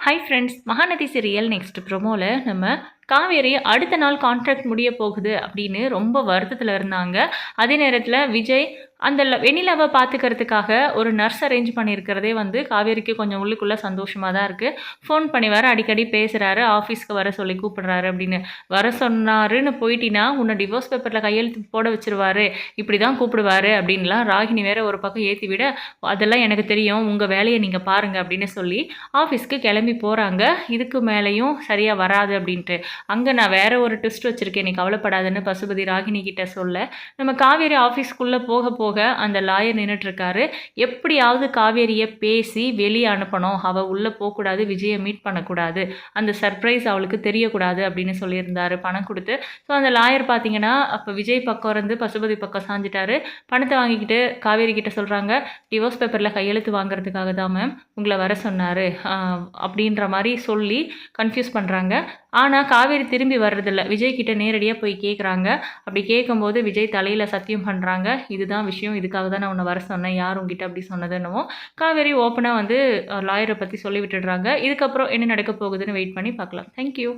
Hi friends Mahanadi serial next ப்ரொமோவில் நம்ம காவேரி அடுத்த நாள் கான்ட்ராக்ட் முடிய போகுது அப்படின்னு ரொம்ப வருத்தத்தில் இருந்தாங்க. அதே நேரத்தில் விஜய் அந்த ல- வெண்ணிலாவை பார்த்துக்கிறதுக்காக ஒரு நர்ஸ் அரேஞ்ச் பண்ணியிருக்கிறதே வந்து காவேரிக்கு கொஞ்சம் உள்ளுக்குள்ளே சந்தோஷமாக தான் இருக்குது ஃபோன் பண்ணி வர அடிக்கடி பேசுகிறாரு ஆஃபீஸ்க்கு வர சொல்லி கூப்பிடுறாரு அப்படின்னு. வர சொன்னாருன்னு போயிட்டினா உன்னை டிவோர்ஸ் பேப்பரில் கையெழுத்து போட வச்சிருவாரு இப்படி தான் கூப்பிடுவாரு அப்படின்லாம் ராகினி வேற ஒரு பக்கம் ஏற்றி விட அதெல்லாம் எனக்கு தெரியும் உங்கள் வேலையை நீங்கள் பாருங்கள் அப்படின்னு சொல்லி ஆஃபீஸ்க்கு கிளம்பி போகிறாங்க இதுக்கு மேலேயும் சரியாக வராது அப்படின்ட்டு. அங்கே நான் வேற ஒரு டெஸ்ட் வச்சுருக்கேன் நீ கவலைப்படாதுன்னு பசுபதி ராகினி கிட்ட சொல்ல. நம்ம காவேரி ஆஃபீஸ்க்குள்ளே போக போக அந்த லாயர் நின்றுட்டுருக்காரு எப்படியாவது காவேரியை பேசி வெளியே அனுப்பணும். அவள் உள்ளே போகக்கூடாது விஜயை மீட் பண்ணக்கூடாது. அந்த சர்ப்ரைஸ் அவளுக்கு தெரியக்கூடாது அப்படின்னு சொல்லியிருந்தாரு பணம் கொடுத்து. ஸோ அந்த லாயர் பார்த்தீங்கன்னா அப்போ விஜய் பக்கம் இருந்து பசுபதி பக்கம் சாஞ்சிட்டாரு. பணத்தை வாங்கிக்கிட்டு காவேரி கிட்ட சொல்கிறாங்க டிவோர்ஸ் பேப்பரில் கையெழுத்து வாங்குறதுக்காக தான் மேம் உங்களை வர சொன்னார். அப்படின்ற மாதிரி சொல்லி கன்ஃபியூஸ் பண்ணுறாங்க ஆனால் காவேரி திரும்பி வர்றதில்ல. விஜய் கிட்ட நேரடியாக போய் கேட்குறாங்க அப்படி கேட்கும்போது விஜய் தலையில் சத்தியம் பண்ணுறாங்க இதுதான் விஷயம். இதுக்காக தான் நான் உன்னை வர சொன்னேன். யார் உங்ககிட்ட அப்படி சொன்னதுன்னவும் காவேரி ஓப்பனாக வந்து லாயரை பற்றி சொல்லி விட்டுடுறாங்க இதுக்கப்புறம் என்ன நடக்க போகுதுன்னு வெயிட் பண்ணி பார்க்கலாம். தேங்க்யூ